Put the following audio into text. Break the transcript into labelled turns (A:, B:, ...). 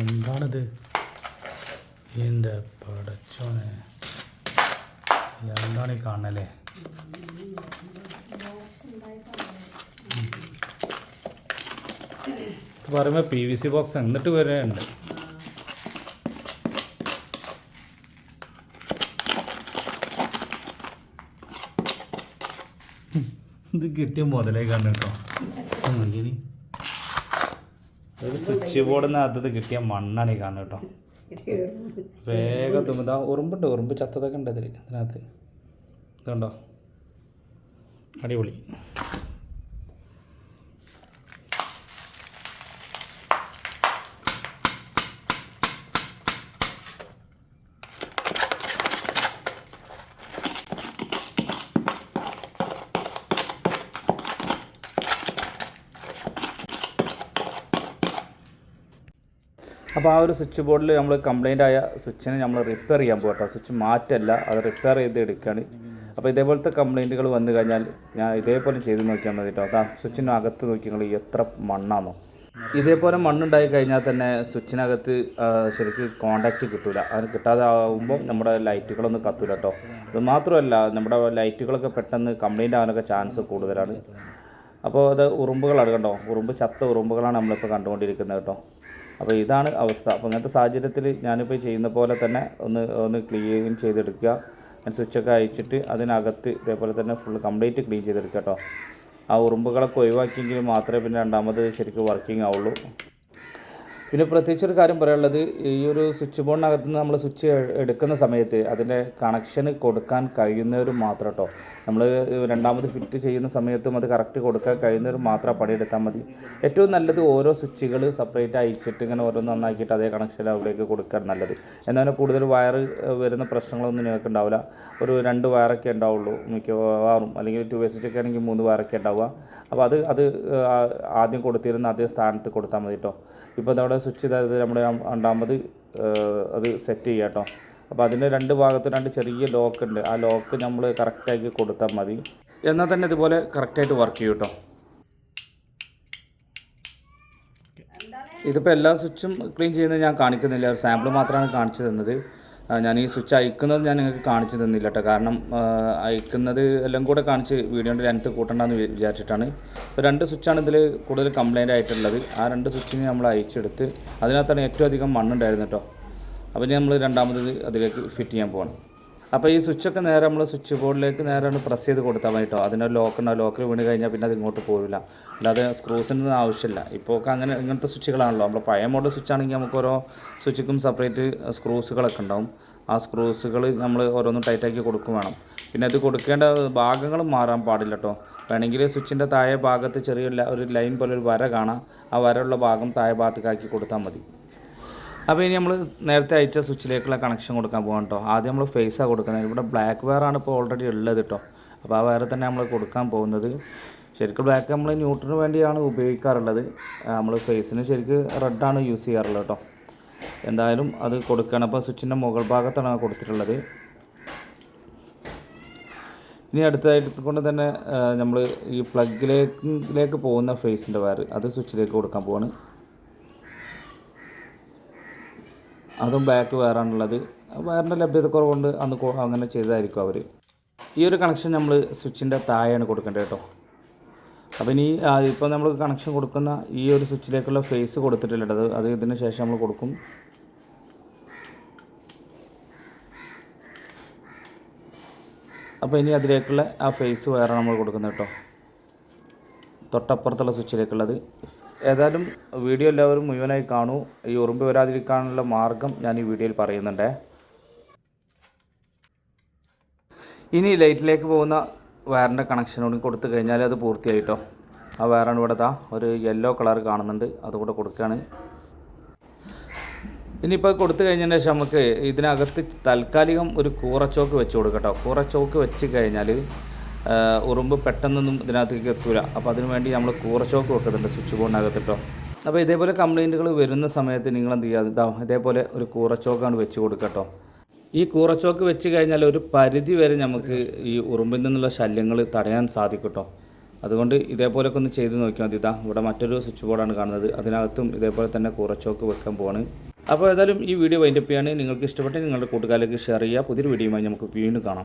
A: എന്താണിത്? എന്റെ പടച്ചോനെ. എന്താണ് ഈ കാണലേ? പറയുമ്പോൾ പി വി സി ബോക്സ് എന്നിട്ട് വരെ ഉണ്ട്. ഇത് കിട്ടിയ മുതലേ കണ്ടു കേട്ടോ. നോക്കിനി ഒരു സ്വിച്ച് ബോർഡിന് ബോർഡിനകത്തത് കിട്ടിയ മണ്ണാണ് ഈ കാണുന്നത് കേട്ടോ. വേഗം തുമ്പ ഉറുമ്പുണ്ട് ഉറുമ്പ് ചത്തതൊക്കെ ഉണ്ട് അതിൽ അതിനകത്ത് ഇതുണ്ടോ? അടിപൊളി. അപ്പോൾ ആ ഒരു സ്വിച്ച് ബോർഡിൽ നമ്മൾ കംപ്ലൈന്റ് ആയ സ്വിച്ചിനെ നമ്മൾ റിപ്പയർ ചെയ്യാൻ പോകട്ടോ. സ്വിച്ച് മാറ്റല്ല അത് റിപ്പയർ ചെയ്ത് എടുക്കുകയാണ് അപ്പോൾ ഇതേപോലത്തെ കംപ്ലൈന്റുകൾ വന്നു കഴിഞ്ഞാൽ ഞാൻ ഇതേപോലെ ചെയ്ത് നോക്കിയാൽ മതി കേട്ടോ അതാ സ്വിച്ചിന്റെ അകത്ത് നോക്കി നിങ്ങൾ എത്ര മണ്ണാണോ ഇതേപോലെ മണ്ണുണ്ടായി കഴിഞ്ഞാൽ തന്നെ സ്വിച്ചിനകത്ത് ശരിക്ക് കോണ്ടാക്റ്റ് കിട്ടില്ല അത് കിട്ടാതെ ആകുമ്പോൾ നമ്മുടെ ലൈറ്റുകളൊന്നും കത്തൂല കേട്ടോ അത് മാത്രമല്ല നമ്മുടെ ലൈറ്റുകളൊക്കെ പെട്ടെന്ന് കംപ്ലൈന്റ് ആവാനൊക്കെ ചാൻസ് കൂടുതലാണ്. അപ്പോൾ അത് ഉറുമ്പുകളാണ് കണ്ടോ? ഉറുമ്പ് ചത്ത ഉറുമ്പുകളാണ് നമ്മളിപ്പോൾ കണ്ടുകൊണ്ടിരിക്കുന്നത് കേട്ടോ. അപ്പോൾ ഇതാണ് അവസ്ഥ. അപ്പോൾ ഇങ്ങനത്തെ സാഹചര്യത്തിൽ ഞാനിപ്പോൾ ചെയ്യുന്ന പോലെ തന്നെ ഒന്ന് ഒന്ന് ക്ലീൻ ചെയ്തെടുക്കുക. ഞാൻ സ്വിച്ചൊക്കെ അയച്ചിട്ട് അതിനകത്ത് ഇതേപോലെ തന്നെ ഫുൾ കംപ്ലീറ്റ് ക്ലീൻ ചെയ്തെടുക്കുക കേട്ടോ. ആ ഉറുമ്പുകളൊക്കെ ഒഴിവാക്കിയെങ്കിൽ മാത്രമേ പിന്നെ രണ്ടാമത് ശരിക്കും വർക്കിംഗ് ആവുള്ളൂ. പിന്നെ പ്രത്യേകിച്ച് ഒരു കാര്യം പറയാനുള്ളത് ഈ ഒരു സ്വിച്ച് ബോർഡിനകത്ത് നിന്ന് നമ്മൾ സ്വിച്ച് എടുക്കുന്ന സമയത്ത് അതിന്റെ കണക്ഷൻ കൊടുക്കാൻ കഴിയുന്നവർ മാത്രം കേട്ടോ നമ്മൾ രണ്ടാമത് ഫിറ്റ് ചെയ്യുന്ന സമയത്തും അത് കറക്റ്റ് കൊടുക്കാൻ കഴിയുന്നവർ മാത്രം പണിയെടുത്താൽ മതി. ഏറ്റവും നല്ലത് ഓരോ സ്വിച്ചുകൾ സെപ്പറേറ്റ് അയച്ചിട്ട് ഇങ്ങനെ ഓരോന്ന് നന്നാക്കിയിട്ട് അതേ കണക്ഷൻ അവിടേക്ക് കൊടുക്കാൻ നല്ലത്. എന്നാൽ കൂടുതൽ വയർ വരുന്ന പ്രശ്നങ്ങളൊന്നും നിങ്ങൾക്ക് ഉണ്ടാവില്ല. ഒരു രണ്ട് വയറൊക്കെ ഉണ്ടാവുള്ളൂ മിക്കവാറും. അല്ലെങ്കിൽ ടു വേ സ്വിച്ചൊക്കെ ആണെങ്കിൽ മൂന്ന് വയറൊക്കെ ഉണ്ടാവുക. അപ്പോൾ അത് അത് ആദ്യം കൊടുത്തിരുന്ന അതേ സ്ഥാനത്ത് കൊടുത്താൽ മതി കേട്ടോ ഇപ്പോൾ നമ്മുടെ സ്വിച്ച് ഇതായത് നമ്മുടെ രണ്ടാമത് അത് സെറ്റ് ചെയ്യുക കേട്ടോ. അപ്പോൾ അതിന്റെ രണ്ട് ഭാഗത്ത് രണ്ട് ചെറിയ ലോക്ക് ഉണ്ട്. ആ ലോക്ക് നമ്മൾ കറക്റ്റാക്കി കൊടുത്താൽ മതി. എന്നാൽ തന്നെ ഇതുപോലെ കറക്റ്റായിട്ട് വർക്ക് ചെയ്യും കേട്ടോ. ഇതിപ്പോൾ എല്ലാ സ്വിച്ചും ക്ലീൻ ചെയ്യുന്നത് ഞാൻ കാണിക്കുന്നില്ല. ഒരു സാമ്പിൾ മാത്രമാണ് കാണിച്ചു തന്നത്. ഞാൻ ഈ സ്വിച്ച് അയക്കുന്നത് ഞാൻ നിങ്ങൾക്ക് കാണിച്ചു തന്നില്ല കേട്ടോ കാരണം അയക്കുന്നത് എല്ലാം കൂടെ കാണിച്ച് വീഡിയോന്റെ രണ്ട് കൂട്ടണ്ടെന്ന് വിചാരിച്ചിട്ടാണ്. ഇപ്പോൾ രണ്ട് സ്വിച്ചാണ് ഇതിൽ കൂടുതൽ കംപ്ലൈന്റ് ആയിട്ടുള്ളത്. ആ രണ്ട് സ്വിച്ചിന് നമ്മൾ അയച്ചെടുത്ത് അതിനകത്താണ് ഏറ്റവും അധികം മണ്ണുണ്ടായിരുന്നു കേട്ടോ അപ്പോൾ ഇനി നമ്മൾ രണ്ടാമത് അതിലേക്ക് ഫിറ്റ് ചെയ്യാൻ പോകണം അപ്പോൾ ഈ സ്വിച്ചൊക്കെ നേരെ നമ്മൾ സ്വിച്ച് ബോർഡിലേക്ക് നേരെ ഒന്ന് പ്രസ് ചെയ്ത് കൊടുത്താൽ മതി കേട്ടോ അതിനൊരു ലോക്ക് ഉണ്ടാവും ലോക്കിൽ വീണ് കഴിഞ്ഞാൽ പിന്നെ അത് ഇങ്ങോട്ട് പോവില്ല. അല്ലാതെ സ്ക്രൂസിന്റെ ആവശ്യമില്ല. ഇപ്പോൾ ഒക്കെ അങ്ങനെ ഇങ്ങനത്തെ സ്വിച്ചുകളാണല്ലോ നമ്മൾ പഴയ മോഡൽ സ്വിച്ച് ആണെങ്കിൽ നമുക്ക് ഓരോ സ്വിച്ചിക്കും സെപ്പറേറ്റ് സ്ക്രൂസുകളൊക്കെ ഉണ്ടാവും. ആ സ്ക്രൂസുകൾ നമ്മൾ ഓരോന്നും ടൈറ്റാക്കി കൊടുക്കും വേണം. പിന്നെ അത് കൊടുക്കേണ്ട ഭാഗങ്ങൾ മാറാൻ പാടില്ല കേട്ടോ വേണമെങ്കിൽ സ്വിച്ചിന്റെ താഴെ ഭാഗത്ത് ചെറിയ ഒരു ലൈൻ പോലെ ഒരു വര കാണാം. ആ വരയുള്ള ഭാഗം താഴെ ഭാഗത്തേക്കാക്കി കൊടുത്താൽ മതി. അപ്പോൾ ഇനി നമ്മൾ നേരത്തെ അയച്ച സ്വിച്ചിലേക്കുള്ള കണക്ഷൻ കൊടുക്കാൻ പോകാം കേട്ടോ ആദ്യം നമ്മൾ ഫേസാണ് കൊടുക്കുന്നത്. ഇവിടെ ബ്ലാക്ക് വയറാണ് ഇപ്പോൾ ഓൾറെഡി ഉള്ളത് കേട്ടോ അപ്പോൾ ആ വയർ തന്നെ നമ്മൾ കൊടുക്കാൻ പോകുന്നത്. ശരിക്കും ബ്ലാക്ക് നമ്മൾ ന്യൂട്രന് വേണ്ടിയാണ് ഉപയോഗിക്കാറുള്ളത്. നമ്മൾ ഫേസിന് ശരിക്കും റെഡാണ് യൂസ് ചെയ്യാറുള്ളത് കേട്ടോ എന്തായാലും അത് കൊടുക്കണം. അപ്പോൾ സ്വിച്ചിന്റെ മുകൾ ഭാഗത്താണ് കൊടുത്തിട്ടുള്ളത്. ഇനി അടുത്തതായിട്ട് കൊണ്ട് തന്നെ നമ്മൾ ഈ പ്ലഗിലേക്ക് പോകുന്ന ഫേസിന്റെ വയർ അത് സ്വിച്ചിലേക്ക് കൊടുക്കാൻ പോവാണ്. അതും ബാക്ക് വേറാണുള്ളത് ലഭ്യത കുറവുകൊണ്ട് അന്ന് അങ്ങനെ ചെയ്തതായിരിക്കും അവർ ഈ ഒരു കണക്ഷൻ നമ്മൾ സ്വിച്ചിന്റെ താഴെയാണ് കൊടുക്കേണ്ടത് കേട്ടോ. അപ്പം ഇനി ഇപ്പോൾ നമ്മൾ കണക്ഷൻ കൊടുക്കുന്ന ഈ ഒരു സ്വിച്ചിലേക്കുള്ള ഫേസ് കൊടുത്തിട്ടില്ല അത് അത് ഇതിന് ശേഷം നമ്മൾ കൊടുക്കും. അപ്പോൾ ഇനി അതിലേക്കുള്ള ആ ഫേസ് വേറെ നമ്മൾ കൊടുക്കുന്നത് കേട്ടോ. തൊട്ടപ്പുറത്തുള്ള സ്വിച്ചിലേക്കുള്ളത് ഏതായാലും വീഡിയോ എല്ലാവരും മുഴുവനായി കാണൂ. ഈ ഉറുമ്പ് വരാതിരിക്കാനുള്ള മാർഗം ഞാൻ ഈ വീഡിയോയിൽ പറയുന്നുണ്ട്. ഇനി ലൈറ്റിലേക്ക് പോകുന്ന വയറിന്റെ കണക്ഷനോട് കൊടുത്തു കഴിഞ്ഞാൽ അത് പൂർത്തിയായിട്ടോ. ആ വയറാണ് ഇവിടെ താ ഒരു യെല്ലോ കളർ കാണുന്നുണ്ട്. അതുകൂടെ കൊടുക്കുകയാണ്. ഇനിയിപ്പോൾ കൊടുത്തു കഴിഞ്ഞതിന് ശേഷം നമുക്ക് ഇതിനകത്ത് താൽക്കാലികം ഒരു കൂറച്ചോക്ക് വെച്ച് കൊടുക്കട്ടോ കൂറച്ചോക്ക് വെച്ച് കഴിഞ്ഞാൽ ഉറുമ്പ് പെട്ടെന്നൊന്നും ഇതിനകത്തേക്ക് എത്തൂല. അപ്പോൾ അതിന് വേണ്ടി നമ്മൾ കൂറച്ചോക്ക് വെക്കുന്നുണ്ട് സ്വിച്ച് ബോർഡിനകത്തിട്ടോ. അപ്പോൾ ഇതേപോലെ കംപ്ലൈന്റുകൾ വരുന്ന സമയത്ത് നിങ്ങൾ എന്ത് ചെയ്യുക ഇതാവും ഇതേപോലെ ഒരു കൂറച്ചോക്കാണ് വെച്ച് കൊടുക്കട്ടോ ഈ കൂറച്ചോക്ക് വെച്ച് കഴിഞ്ഞാൽ ഒരു പരിധി വരെ നമുക്ക് ഈ ഉറുമ്പിൽ നിന്നുള്ള ശല്യങ്ങൾ തടയാൻ സാധിക്കട്ടോ കേട്ടോ. അതുകൊണ്ട് ഇതേപോലെയൊക്കെ ഒന്ന് ചെയ്ത് നോക്കിയാൽ മതി. ഇതാ ഇവിടെ മറ്റൊരു സ്വിച്ച് ബോർഡാണ് കാണുന്നത്. അതിനകത്തും ഇതേപോലെ തന്നെ കൂറച്ചോക്ക് വെക്കാൻ പോവാണ്. അപ്പോൾ ഏതായാലും ഈ വീഡിയോ വൈൻഡപ്പ് ചെയ്യാണ് നിങ്ങൾക്ക് ഇഷ്ടപ്പെട്ടെങ്കിൽ നിങ്ങളുടെ കൂട്ടുകാരിലേക്ക് ഷെയർ ചെയ്യുക. പുതിയൊരു വീഡിയോയുമായി നമുക്ക് വീണ്ടും കാണാം.